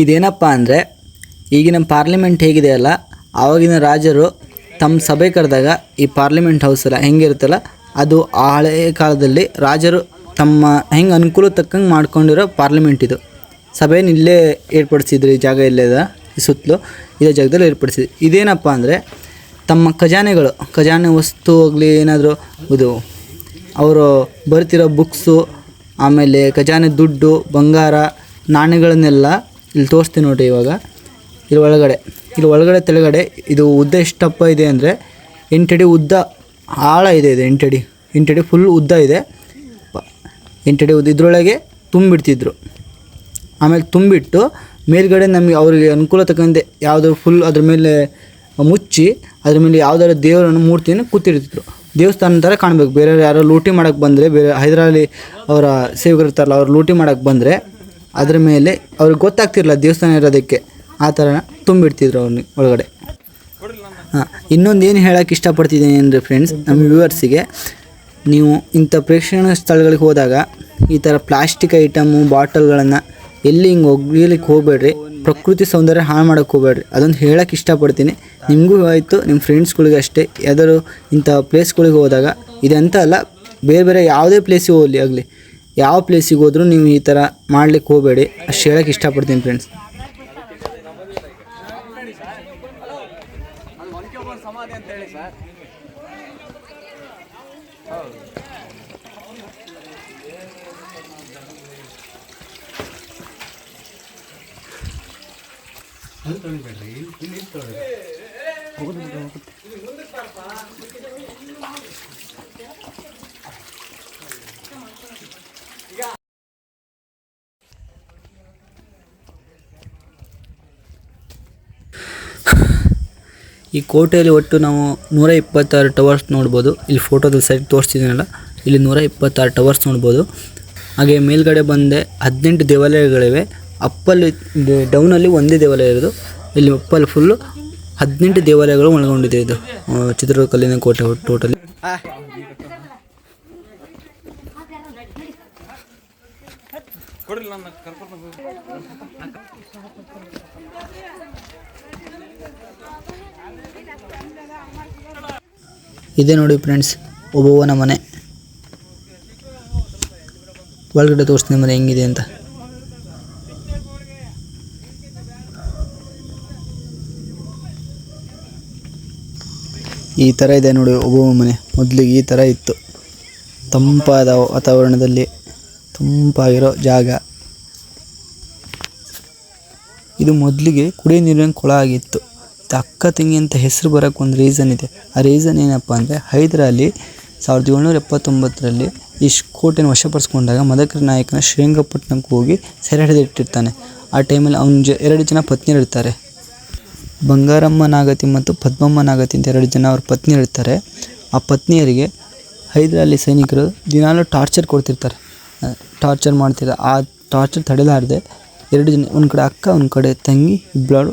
ಇದೇನಪ್ಪ ಅಂದರೆ, ಈಗಿನ ಪಾರ್ಲಿಮೆಂಟ್ ಹೇಗಿದೆಯಲ್ಲ ಆವಾಗಿನ ರಾಜರು ತಮ್ಮ ಸಭೆ ಕರೆದಾಗ ಈ ಪಾರ್ಲಿಮೆಂಟ್ ಹೌಸ್ ಎಲ್ಲ ಹೆಂಗಿರುತ್ತಲ್ಲ, ಅದು ಆ ಹಳೆಯ ಕಾಲದಲ್ಲಿ ರಾಜರು ತಮ್ಮ ಹೆಂಗೆ ಅನುಕೂಲ ತಕ್ಕಂಗೆ ಮಾಡ್ಕೊಂಡಿರೋ ಪಾರ್ಲಿಮೆಂಟ್ ಇದು. ಸಭೆಯನ್ನು ಇಲ್ಲೇ ಏರ್ಪಡಿಸಿದ್ರು, ಈ ಜಾಗ ಇಲ್ಲೇ ಸುತ್ತಲೂ ಇದೇ ಜಾಗದಲ್ಲಿ ಏರ್ಪಡಿಸಿದ್ರು. ಇದೇನಪ್ಪ ಅಂದರೆ, ತಮ್ಮ ಖಜಾನೆಗಳು, ಖಜಾನೆ ವಸ್ತು ಆಗಲಿ ಏನಾದರೂ ಇದು, ಅವರು ಬರ್ತಿರೋ ಬುಕ್ಸು ಆಮೇಲೆ ಖಜಾನೆ ದುಡ್ಡು, ಬಂಗಾರ, ನಾಣ್ಯಗಳನ್ನೆಲ್ಲ ಇಲ್ಲಿ ತೋರಿಸ್ತೀನಿ ನೋಡಿ ಇವಾಗ. ಇಲ್ಲಿ ಒಳಗಡೆ ಇಲ್ಲಿ ಒಳಗಡೆ ತೆಳಗಡೆ ಇದು ಉದ್ದ ಎಷ್ಟಪ್ಪ ಇದೆ ಅಂದರೆ ಎಂಟಡಿ ಉದ್ದ ಆಳ ಇದೆ ಇದು ಎಂಟಡಿ. ಎಂಟಡಿ ಫುಲ್ ಉದ್ದ ಇದೆ. ಎಂಟಡಿ ಉದ್ದ ಇದ್ರೊಳಗೆ ತುಂಬಿಡ್ತಿದ್ರು. ಆಮೇಲೆ ತುಂಬಿಟ್ಟು ಮೇಲ್ಗಡೆ ನಮಗೆ ಅವರಿಗೆ ಅನುಕೂಲ ತಕ್ಕಂತೆ ಯಾವುದು ಫುಲ್ ಅದ್ರ ಮೇಲೆ ಮುಚ್ಚಿ ಅದ್ರ ಮೇಲೆ ಯಾವುದಾದ್ರು ದೇವರನ್ನು ಮೂರ್ತಿಯನ್ನು ಕೂತಿರ್ತಿದ್ರು ದೇವಸ್ಥಾನ ಥರ ಕಾಣಬೇಕು. ಬೇರೆಯವ್ರು ಯಾರೋ ಲೂಟಿ ಮಾಡೋಕ್ಕೆ ಬಂದರೆ, ಬೇರೆ ಹೈದರಾಲಿ ಅವರ ಸೇವಕರು ಇರ್ತಾರಲ್ಲ, ಅವ್ರು ಲೂಟಿ ಮಾಡೋಕ್ಕೆ ಬಂದರೆ ಅದ್ರ ಮೇಲೆ ಅವ್ರಿಗೆ ಗೊತ್ತಾಗ್ತಿರಲ್ಲ ದೇವಸ್ಥಾನ ಇರೋದಕ್ಕೆ ಆ ಥರ ತುಂಬಿಡ್ತಿದ್ರು ಅವ್ರನ್ನ ಒಳಗಡೆ. ಹಾಂ, ಇನ್ನೊಂದು ಏನು ಹೇಳೋಕ್ಕೆ ಇಷ್ಟಪಡ್ತಿದ್ದೀನಿ ಅಂದರೆ ಫ್ರೆಂಡ್ಸ್ ನಮ್ಮ ವ್ಯೂವರ್ಸಿಗೆ ನೀವು ಇಂಥ ಪ್ರೇಕ್ಷಣೀಯ ಸ್ಥಳಗಳಿಗೆ ಹೋದಾಗ ಈ ಥರ ಪ್ಲಾಸ್ಟಿಕ್ ಐಟಮು ಬಾಟಲ್ಗಳನ್ನು ಎಲ್ಲಿ ಹಿಂಗೆ ಒಗ್ಲಿಕ್ಕೆ ಹೋಗಬೇಡ್ರಿ, ಪ್ರಕೃತಿ ಸೌಂದರ್ಯ ಹಾಳು ಮಾಡೋಕ್ಕೆ ಹೋಗಬೇಡ್ರಿ. ಅದೊಂದು ಹೇಳೋಕ್ಕೆ ಇಷ್ಟಪಡ್ತೀನಿ. ನಿಮಗೂ ಆಯಿತು ನಿಮ್ಮ ಫ್ರೆಂಡ್ಸ್ಗಳಿಗೆ ಅಷ್ಟೇ. ಯಾವ್ದಾದ್ರು ಇಂಥ ಪ್ಲೇಸ್ಗಳಿಗೆ ಹೋದಾಗ, ಇದೆಂತ ಅಲ್ಲ, ಬೇರೆ ಬೇರೆ ಯಾವುದೇ ಪ್ಲೇಸಿಗೆ ಹೋಗಲಿ ಆಗಲಿ. ಯಾವ ಪ್ಲೇಸಿಗೆ ಹೋದರೂ ನೀವು ಈ ಥರ ಮಾಡ್ಲಿಕ್ಕೆ ಹೋಗಬೇಡಿ. ಅಷ್ಟು ಹೇಳೋಕ್ಕೆ ಇಷ್ಟಪಡ್ತೀನಿ ಫ್ರೆಂಡ್ಸ್ ಈ ಕೋಟೆಯಲ್ಲಿ ಒಟ್ಟು ನಾವು ನೂರ ಇಪ್ಪತ್ತಾರು ಟವರ್ಸ್ ನೋಡ್ಬೋದು. ಇಲ್ಲಿ ಫೋಟೋದಲ್ಲಿ ಸರಿ ತೋರಿಸ್ತಿದ್ದೀನಲ್ಲ? ಇಲ್ಲಿ ನೂರ ಇಪ್ಪತ್ತಾರು ಟವರ್ಸ್ ನೋಡ್ಬೋದು. ಹಾಗೆ ಮೇಲ್ಗಡೆ ಬಂದೆ ಹದಿನೆಂಟು ದೇವಾಲಯಗಳಿವೆ. ಅಪ್ಪಲ್ಲಿ ಡೌನಲ್ಲಿ ಒಂದೇ ದೇವಾಲಯ ಇರೋದು. ಇಲ್ಲಿ ಅಪ್ಪಲ್ಲಿ ಫುಲ್ಲು ಹದಿನೆಂಟು ದೇವಾಲಯಗಳು ಒಳಗೊಂಡಿದೆ ಇದು. ಚಿತ್ರದುರ್ಗ ಕಲ್ಲಿನ ಕೋಟೆ ಟೋಟಲಿ ಇದೆ ನೋಡಿ ಫ್ರೆಂಡ್ಸ್ ಒಬ್ಬವನ ಮನೆ. ಒಳಗಡೆ ತೋರಿಸ್ತೀನಿ ಮನೆ ಹೆಂಗಿದೆ ಅಂತ. ಈ ಥರ ಇದೆ ನೋಡಿ ಒಬ್ಬವ ಮನೆ. ಮೊದಲಿಗೆ ಈ ಥರ ಇತ್ತು. ತಂಪಾದ ವಾತಾವರಣದಲ್ಲಿ ತಂಪಾಗಿರೋ ಜಾಗ. ಇದು ಮೊದಲಿಗೆ ಕುಡಿಯೋ ನೀರಿನ ಕೊಳ ಆಗಿತ್ತು. ಅಕ್ಕ ತಂಗಿ ಅಂತ ಹೆಸರು ಬರೋಕ್ಕೆ ಒಂದು ರೀಸನ್ ಇದೆ. ಆ ರೀಸನ್ ಏನಪ್ಪ ಅಂದರೆ ಹೈದರಾಲಿ ಸಾವಿರದ ಏಳ್ನೂರ ಎಪ್ಪತ್ತೊಂಬತ್ತರಲ್ಲಿ ಈ ಕೋಟೆಯನ್ನು ವಶಪಡಿಸ್ಕೊಂಡಾಗ ಮದಕರಿ ನಾಯಕನ ಶ್ರೀರಂಗಪಟ್ಟಣಕ್ಕೆ ಹೋಗಿ ಸೆರೆ ಹಿಡಿದಿಟ್ಟಿರ್ತಾನೆ ಆ ಟೈಮಲ್ಲಿ ಅವನ ಜ ಎರಡು ಜನ ಪತ್ನಿಯರಿರ್ತಾರೆ ಬಂಗಾರಮ್ಮ ನಾಗತಿ ಮತ್ತು ಪದ್ಮಮ್ಮ ನಾಗತಿ ಅಂತ ಎರಡು ಜನ ಅವ್ರ ಪತ್ನಿಯರಿರ್ತಾರೆ ಆ ಪತ್ನಿಯರಿಗೆ ಹೈದರಾಲಿ ಸೈನಿಕರು ದಿನಾಲೂ ಟಾರ್ಚರ್ ಕೊಡ್ತಿರ್ತಾರೆ. ಟಾರ್ಚರ್ ಮಾಡ್ತಿರ್ತಾರೆ ಆ ಟಾರ್ಚರ್ ತಡೆಲಾರದೆ ಎರಡು ಜನ, ಒಂದು ಕಡೆ ಅಕ್ಕ, ಒಂದು ಕಡೆ ತಂಗಿ ಇಬ್ಬರು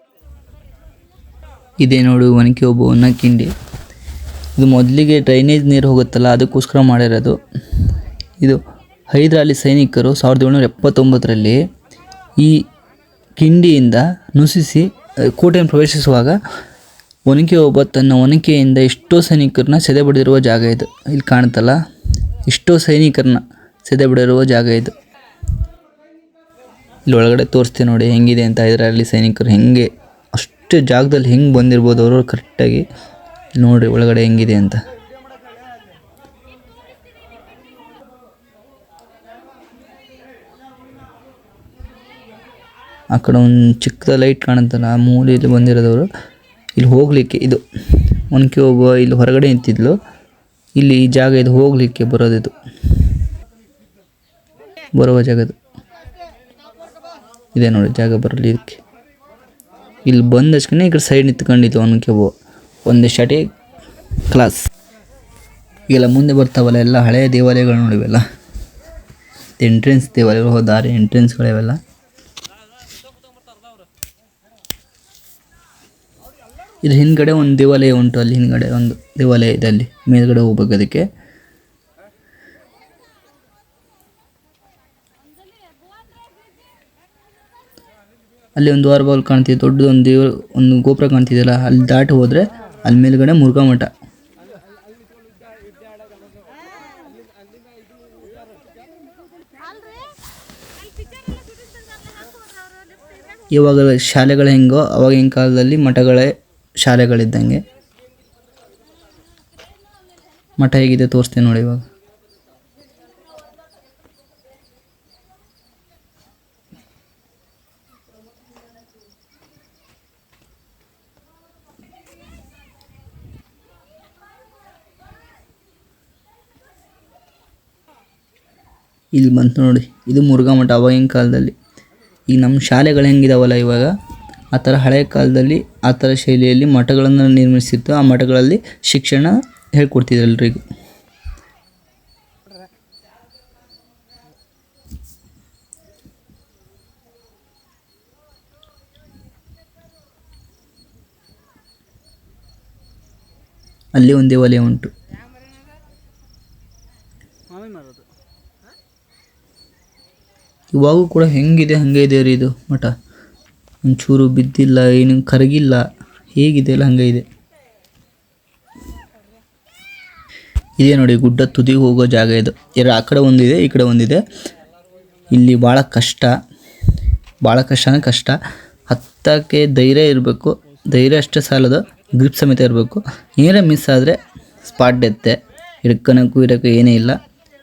ಇದೇ ನೋಡು, ಒನಕೆ ಒಬ್ಬ ಕಿಂಡಿ. ಇದು ಮೊದಲಿಗೆ ಡ್ರೈನೇಜ್ ನೀರು ಹೋಗುತ್ತಲ್ಲ, ಅದಕ್ಕೋಸ್ಕರ ಮಾಡಿರೋದು. ಇದು ಹೈದರಾಲಿ ಸೈನಿಕರು ಸಾವಿರದ ಏಳ್ನೂರ ಎಪ್ಪತ್ತೊಂಬತ್ತರಲ್ಲಿ ಈ ಕಿಂಡಿಯಿಂದ ನುಸಿಸಿ ಕೋಟೆಯನ್ನು ಪ್ರವೇಶಿಸುವಾಗ ಒನಕೆ ಒಬ್ಬ ತನ್ನ ಒನಕೆಯಿಂದ ಎಷ್ಟೋ ಸೈನಿಕರನ್ನ ಸೆದೆ ಬಡಿದಿರುವ ಜಾಗ ಇದು. ಇಲ್ಲಿ ಕಾಣುತ್ತಲ್ಲ, ಎಷ್ಟೋ ಸೈನಿಕರನ್ನ ಸೆದೆ ಬಿಡಿರುವ ಜಾಗ ಇದು. ಇಲ್ಲಿ ಒಳಗಡೆ ತೋರಿಸ್ತೀನಿ ನೋಡಿ, ಹೆಂಗಿದೆ ಅಂತ ಹೈದ್ರಾಲಿ ಸೈನಿಕರು ಹೆಂಗೆ ಅಷ್ಟು ಜಾಗದಲ್ಲಿ ಹೆಂಗೆ ಬಂದಿರ್ಬೋದು ಅವರು ಕರೆಕ್ಟಾಗಿ ನೋಡ್ರಿ ಒಳಗಡೆ ಹೆಂಗಿದೆ ಅಂತ. ಆ ಕಡೆ ಒಂದು ಚಿಕ್ಕದ ಲೈಟ್ ಕಾಣುತ್ತಲ್ಲ, ಆ ಮೂಲೆಯಲ್ಲಿ ಬಂದಿರೋದವರು. ಇಲ್ಲಿ ಹೋಗಲಿಕ್ಕೆ ಇದು ಒನಕೆ ಒಬ್ಬ ಇಲ್ಲಿ ಹೊರಗಡೆ ನಿಂತಿದ್ಲು. ಇಲ್ಲಿ ಈ ಜಾಗ ಇದು ಹೋಗಲಿಕ್ಕೆ ಬರೋದಿದು ಬರುವ ಜಾಗದು ಇದೆ. ನೋಡಿ, ಜಾಗ ಬರಲಿ ಇದಕ್ಕೆ ಇಲ್ಲಿ ಬಂದ ಅಷ್ಟೇ ಈ ಕಡೆ ಸೈಡ್ ನಿಂತ್ಕೊಂಡಿತ್ತು ಅವನಿಗೆ ಒಂದು ಶಟಿ ಕ್ಲಾಸ್ ಈಗೆಲ್ಲ ಮುಂದೆ ಬರ್ತಾವಲ್ಲ, ಎಲ್ಲ ಹಳೆಯ ದೇವಾಲಯಗಳು ನೋಡಿವೆಲ್ಲ? ಎಂಟ್ರೆನ್ಸ್ ದೇವಾಲಯಗಳು ದಾರಿ ಎಂಟ್ರೆನ್ಸ್ಗಳಿವೆಲ್ಲ ಇಲ್ಲಿ ಹಿಂದ್ಗಡೆ ಒಂದು ದೇವಾಲಯ ಉಂಟು, ಅಲ್ಲಿ ಹಿಂದ್ಗಡೆ ಒಂದು ದೇವಾಲಯ ಇದೆ ಅಲ್ಲಿ, ಮೇಲ್ಗಡೆ ಹೋಗ್ಬೇಕು ಅದಕ್ಕೆ. ಅಲ್ಲಿ ಒಂದು ದ್ವಾರ ಬಾಲ್ ಕಾಣ್ತಿದೆ ದೊಡ್ಡದೊಂದು ದೇವ ಒಂದು ಗೋಪುರ ಕಾಣ್ತಿದೆಯಲ್ಲ, ಅಲ್ಲಿ ದಾಟಿ ಹೋದ್ರೆ ಅಲ್ಲಿ ಮೇಲ್ಗಡೆ ಮುರುಘಾ ಮಠ. ಇವಾಗ ಶಾಲೆಗಳು ಹೆಂಗೋ ಅವಾಗಿನ ಕಾಲದಲ್ಲಿ ಮಠಗಳೇ ಶಾಲೆಗಳಿದ್ದಂಗೆ. ಮಠ ಹೇಗಿದೆ ತೋರಿಸ್ತೀನಿ ನೋಡಿ ಇವಾಗ. ಇಲ್ಲಿ ಬಂತು ನೋಡಿ. ಇದು ಮುರುಘಾ ಮಠ ಅವಾಗಿನ ಕಾಲದಲ್ಲಿ. ಈಗ ನಮ್ಮ ಶಾಲೆಗಳು ಹೆಂಗಿದಾವಲ್ಲ ಇವಾಗ? ಆ ಥರ ಹಳೆಯ ಕಾಲದಲ್ಲಿ ಆ ಥರ ಶೈಲಿಯಲ್ಲಿ ಮಠಗಳನ್ನು ನಿರ್ಮಿಸಿತ್ತು. ಆ ಮಠಗಳಲ್ಲಿ ಶಿಕ್ಷಣ ಹೇಳ್ಕೊಡ್ತಿದ್ರು ಎಲ್ರಿಗೂ. ಅಲ್ಲಿ ಒಂದು ದೇವಾಲಯ ಉಂಟು. ಇವಾಗೂ ಕೂಡ ಹೆಂಗಿದೆ, ಹಾಗೆ ಇದೆ ರೀ ಇದು ಮಠ. ಒಂಚೂರು ಬಿದ್ದಿಲ್ಲ, ಏನು ಕರಗಿಲ್ಲ, ಹೇಗಿದೆ ಅಲ್ಲ ಹಂಗೆ ಇದೆ. ಇದೇ ನೋಡಿ, ಗುಡ್ಡ ತುದಿ ಹೋಗೋ ಜಾಗ ಇದು. ಎರಡು ಆ ಕಡೆ ಒಂದಿದೆ, ಈ ಕಡೆ ಒಂದಿದೆ. ಇಲ್ಲಿ ಭಾಳ ಕಷ್ಟ, ಭಾಳ ಕಷ್ಟನೇ ಕಷ್ಟ. ಹತ್ತಕ್ಕೆ ಧೈರ್ಯ ಇರಬೇಕು, ಧೈರ್ಯ ಅಷ್ಟೇ ಸಾಲದು, ಗ್ರಿಪ್ ಸಮೇತ ಇರಬೇಕು. ಏನೇ ಮಿಸ್ ಆದರೆ ಸ್ಪಾಟ್ ಡೆತ್ತೆ ಹಿಡ್ಕೊಳಕ್ಕೂ, ಇರೋಕ್ಕೂ ಏನೇ ಇಲ್ಲ.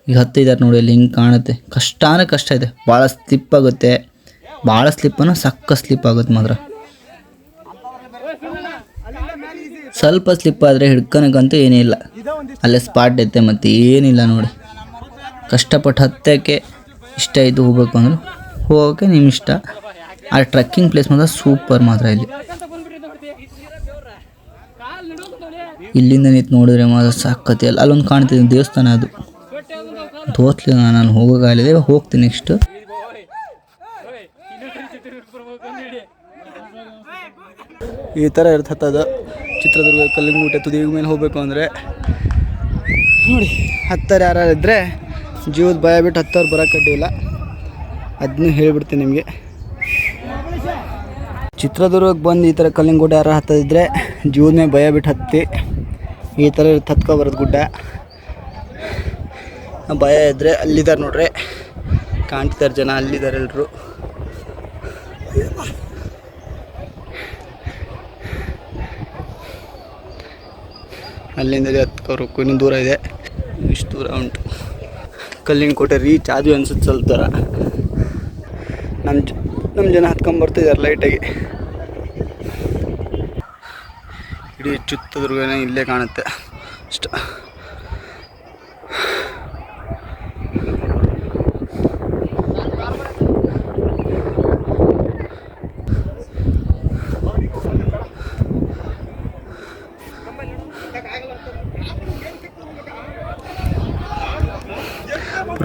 ಈಗ ಹತ್ತಿದ್ದಾರೆ ನೋಡಿ, ಅಲ್ಲಿ ಹಿಂಗೆ ಕಾಣುತ್ತೆ. ಕಷ್ಟ ಅಂದರೆ ಕಷ್ಟ ಇದೆ. ಭಾಳ ಸ್ಲಿಪ್ ಆಗುತ್ತೆ. ಭಾಳ ಸ್ಲಿಪ್ಪನ್ನು ಸಕ್ಕ ಸ್ಲಿಪ್ ಆಗುತ್ತೆ ಮಾತ್ರ. ಸ್ವಲ್ಪ ಸ್ಲಿಪ್ ಆದರೆ ಹಿಡ್ಕೊಳಕ್ಕಂತೂ ಏನೇ ಇಲ್ಲ. ಅಲ್ಲೇ ಸ್ಪಾಟ್ ಐತೆ ಮತ್ತು ಏನಿಲ್ಲ ನೋಡಿ. ಕಷ್ಟಪಟ್ಟು ಹತ್ತಕ್ಕೆ ಇಷ್ಟ ಆಯಿತು ಹೋಗ್ಬೇಕು ಅಂದ್ರೆ. ಹೋಗೋಕ್ಕೆ ನಿಮ್ಮ ಇಷ್ಟ. ಆ ಟ್ರಕ್ಕಿಂಗ್ ಪ್ಲೇಸ್ ಮಾತ್ರ ಸೂಪರ್ ಮಾತ್ರ ಇಲ್ಲಿ. ಇಲ್ಲಿಂದ ನಿಂತು ನೋಡಿದ್ರೆ ಮಾತ್ರ ಸಾಕತ್ತೆ ಅಲ್ಲ ಅಲ್ಲೊಂದು ಕಾಣ್ತಿದೆ ದೇವಸ್ಥಾನ ಅದು. ತೋರಿಸ್ಲಿಲ್ಲ ನಾನು ಹೋಗೋಗಾಲಿದೆ ಹೋಗ್ತೀನಿ ನೆಕ್ಸ್ಟ್ ಈ ಥರ ಇರ್ತದ ಚಿತ್ರದುರ್ಗ ಕಲ್ಲಿಂಗೂಟೆ ತುದಿ ಮೇಲೆ ಹೋಗಬೇಕು ಅಂದರೆ. ನೋಡಿ, ಹತ್ತಾರು ಯಾರು ಇದ್ದರೆ ಜೀವದ ಭಯ ಬಿಟ್ಟು ಹತ್ತಾರು ಬರೋಕೆ ಅಡ್ಡಿಲ್ಲ ಅದನ್ನೂ ಹೇಳಿಬಿಡ್ತೀನಿ ನಿಮಗೆ. ಚಿತ್ರದುರ್ಗಕ್ಕೆ ಬಂದು ಈ ಥರ ಕಲ್ಲಿಂಗೂಟೆ ಯಾರು ಹತ್ತದಿದ್ರೆ ಮೇಲೆ ಭಯ ಬಿಟ್ಟು ಹತ್ತಿ. ಈ ಥರ ಹತ್ಕೊ ಬರೋದು ಗುಡ್ಡ. ಭಯ ಇದ್ದರೆ ಅಲ್ಲಿದ್ದಾರೆ ನೋಡ್ರಿ. ಕಾಣ್ತಿದ್ದಾರೆ ಜನ ಅಲ್ಲಿದ್ದಾರೆ ಎಲ್ಲರೂ ಅಲ್ಲಿಂದಲೇ ಹತ್ಕೋಬೇಕು ಇನ್ನೂ ದೂರ ಇದೆ. ಇಷ್ಟು ದೂರ ಉಂಟು. ಕಲ್ಲಿನ ಕೋಟೆ ರೀಚ್ ಆದ್ವಿ ಅನ್ಸುತ್ತೆ ಸ್ವಲ್ಪ ನಮ್ಮ ಜ ನಮ್ಮ ಜನ ಹತ್ಕೊಂಬರ್ತಿದ್ದಾರೆ ಲೈಟಾಗಿ ಇಡೀ ಚಿತ್ರದುರ್ಗನೇ ಇಲ್ಲೇ ಕಾಣುತ್ತೆ. ಅಷ್ಟು.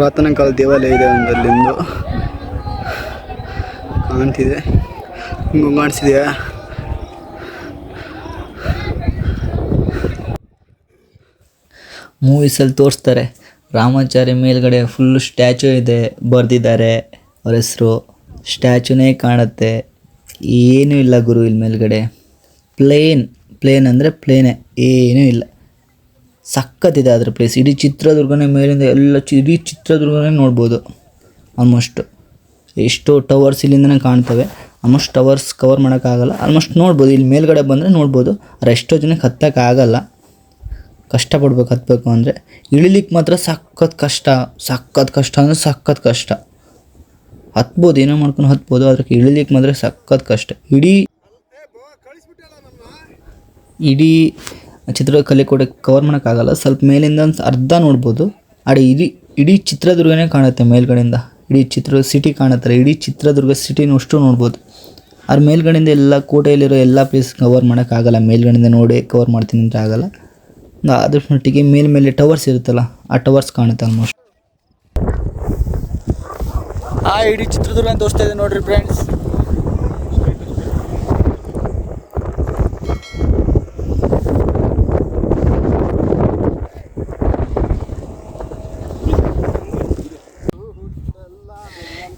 ಪುರಾತನ ಕಾಲ ದೇವಾಲಯ ಇದೆ ಒಂದು ಅಲ್ಲಿಂದು ಕಾಣ್ತಿದೆ ಕಾಣಿಸಿದೆಯಾ? ಮೂವೀಸಲ್ಲಿ ತೋರಿಸ್ತಾರೆ. ರಾಮಾಚಾರಿ ಮೇಲ್ಗಡೆ ಫುಲ್ಲು ಸ್ಟ್ಯಾಚು ಇದೆ ಬರೆದಿದ್ದಾರೆ. ಅವ್ರ ಹೆಸರು ಸ್ಟ್ಯಾಚುನೇ ಕಾಣುತ್ತೆ. ಏನೂ ಇಲ್ಲ ಗುರು ಇಲ್ಲಿ ಮೇಲ್ಗಡೆ. ಪ್ಲೇನ್ ಪ್ಲೇನ್ ಅಂದರೆ ಪ್ಲೇನೇ ಏನೂ ಇಲ್ಲ. ಸಖತ್ತಿದೆ ಅದರ ಪ್ಲೇಸ್ ಇಡೀ ಚಿತ್ರದುರ್ಗನೇ ಮೇಲಿಂದ ಎಲ್ಲ ಚಿ ಇಡೀ ಚಿತ್ರದುರ್ಗನೇ ನೋಡ್ಬೋದು. ಆಲ್ಮೋಸ್ಟ್ ಎಷ್ಟೋ ಟವರ್ಸ್ ಇಲ್ಲಿಂದನೇ ಕಾಣ್ತವೆ. ಆಲ್ಮೋಸ್ಟ್ ಟವರ್ಸ್ ಕವರ್ ಮಾಡೋಕ್ಕಾಗಲ್ಲ. ಆಲ್ಮೋಸ್ಟ್ ನೋಡ್ಬೋದು. ಇಲ್ಲಿ ಮೇಲ್ಗಡೆ ಬಂದರೆ ನೋಡ್ಬೋದು. ಆದರೆ ಎಷ್ಟೋ ಜನಕ್ಕೆ ಹತ್ತಕ್ಕಾಗಲ್ಲ. ಕಷ್ಟಪಡ್ಬೇಕು ಹತ್ತಬೇಕು ಅಂದರೆ. ಇಳಿಲಿಕ್ಕೆ ಮಾತ್ರ ಸಖತ್ ಕಷ್ಟ. ಸಖತ್ ಕಷ್ಟ ಅಂದರೆ ಸಖತ್ ಕಷ್ಟ. ಹತ್ಬೋದು. ಏನೋ ಮಾಡ್ಕೊಂಡು ಹತ್ಬೋದು. ಅದಕ್ಕೆ ಇಳಿಲಿಕ್ಕೆ ಮಾತ್ರ ಸಖತ್ ಕಷ್ಟ. ಇಡೀ ಇಡೀ ಚಿತ್ರ ಕೂಡ ಕವರ್ ಮಾಡೋಕ್ಕಾಗಲ್ಲ ಸ್ವಲ್ಪ ಮೇಲಿಂದ ಅರ್ಧ ನೋಡ್ಬೋದು. ಅಡಿ ಇಡೀ ಇಡೀ ಚಿತ್ರದುರ್ಗನೇ ಕಾಣುತ್ತೆ ಮೇಲ್ಗಡೆಯಿಂದ. ಇಡೀ ಚಿತ್ರ ಸಿಟಿ ಕಾಣುತ್ತೆ. ಇಡೀ ಚಿತ್ರದುರ್ಗ ಸಿಟಿನಷ್ಟು ನೋಡ್ಬೋದು. ಅವ್ರ ಮೇಲ್ಗಡೆಯಿಂದ ಎಲ್ಲ ಕೋಟೆಯಲ್ಲಿರೋ ಎಲ್ಲ ಪ್ಲೇಸ್ ಕವರ್ ಮಾಡೋಕ್ಕಾಗಲ್ಲ ಮೇಲ್ಗಡೆಯಿಂದ ನೋಡಿ ಕವರ್ ಮಾಡ್ತೀನಿ ಅಂತ ಆಗಲ್ಲ. ಅದ್ರ ಮಟ್ಟಿಗೆ ಮೇಲೆ ಮೇಲೆ ಟವರ್ಸ್ ಇರುತ್ತಲ್ಲ, ಆ ಟವರ್ಸ್ ಕಾಣುತ್ತೆ ಆಲ್ಮೋಸ್ಟ್ ಆ ಇಡೀ ಚಿತ್ರದುರ್ಗ ತೋರಿಸ್ತಾ ಇದೆ ನೋಡ್ರಿ ಫ್ರೆಂಡ್ಸ್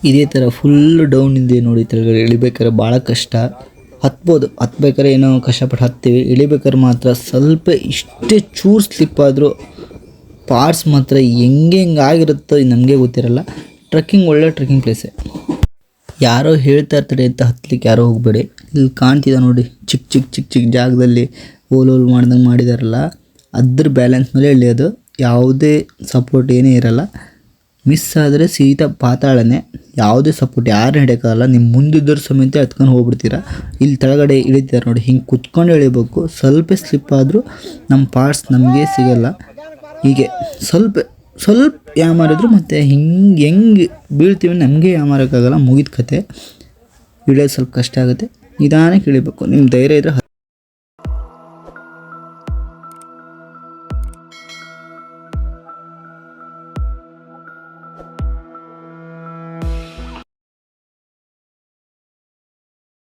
ಇದೇ ಥರ ಫುಲ್ ಡೌನ್ ಇದೆ ನೋಡಿ ಕೆಳಗಡೆ ಇಳಿಬೇಕಾದ್ರೆ ಭಾಳ ಕಷ್ಟ. ಹತ್ಬೋದು, ಹತ್ಬೇಕಾದ್ರೆ ಏನೋ ಕಷ್ಟಪಟ್ಟು ಹತ್ತೀವಿ. ಇಳಿಬೇಕಾದ್ರೆ ಮಾತ್ರ ಸ್ವಲ್ಪ ಇಷ್ಟೇ ಚೂರು ಸ್ಲಿಪ್ ಆದರೂ ಪಾರ್ಟ್ಸ್ ಮಾತ್ರ ಹೆಂಗೆ ಹೆಂಗೆ ಆಗಿರುತ್ತೋ ನಮಗೆ ಗೊತ್ತಿರಲ್ಲ. ಟ್ರೆಕ್ಕಿಂಗ್ ಒಳ್ಳೆ ಟ್ರೆಕ್ಕಿಂಗ್ ಪ್ಲೇಸೇ ಯಾರೋ ಹೇಳ್ತಾ ಇರ್ತಾರೆ ಅಂತ ಹತ್ತಲಿಕ್ಕೆ ಯಾರೋ ಹೋಗಬೇಡಿ. ಇಲ್ಲಿ ಕಾಣ್ತಿದೆ ನೋಡಿ ಚಿಕ್ಕ ಚಿಕ್ಕ ಚಿಕ್ಕ ಚಿಕ್ಕ ಜಾಗದಲ್ಲಿ ಓಲ್ ಓಲ್ ಮಾಡ್ದಂಗೆ ಮಾಡಿದಾರಲ್ಲ. ಅದ್ರ ಬ್ಯಾಲೆನ್ಸ್ ಮೇಲೆ ಇಳಿಯೋದು ಯಾವುದೇ ಸಪೋರ್ಟ್ ಏನೇ ಇರಲ್ಲ. ಮಿಸ್ ಆದರೆ ಸೀತ ಪಾತಾಳನೆ. ಯಾವುದೇ ಸಪೋರ್ಟ್ ಯಾರು ಹಿಡಿಯೋಕ್ಕಾಗಲ್ಲ ನಿಮ್ಮ ಮುಂದಿದ್ದವ್ರ ಸಮೇತ ಎತ್ಕೊಂಡು ಹೋಗ್ಬಿಡ್ತೀರಾ? ಇಲ್ಲಿ ತಳಗಡೆ ಇಳಿತಾರೆ ನೋಡಿ, ಹಿಂಗೆ ಕುತ್ಕೊಂಡು ಎಳಿಬೇಕು. ಸ್ವಲ್ಪ ಸ್ಲಿಪ್ ಆದರೂ ನಮ್ಮ ಪಾರ್ಟ್ಸ್ ನಮಗೆ ಸಿಗಲ್ಲ. ಹೀಗೆ ಸ್ವಲ್ಪ ಸ್ವಲ್ಪ ಯಾಮಾರಿದ್ರು ಮತ್ತು ಹಿಂಗೆ, ಹೆಂಗೆ ಬೀಳ್ತೀವಿ ನಮಗೆ ಯಾಮಾರೋಕ್ಕಾಗಲ್ಲ. ಮುಗಿದ ಕತೆ. ಇಳಿಯೋದು ಸ್ವಲ್ಪ ಕಷ್ಟ ಆಗುತ್ತೆ. ನಿಧಾನಕ್ಕೆ ಇಳಿಬೇಕು. ನಿಮ್ಮ ಧೈರ್ಯ ಇದ್ದರೆ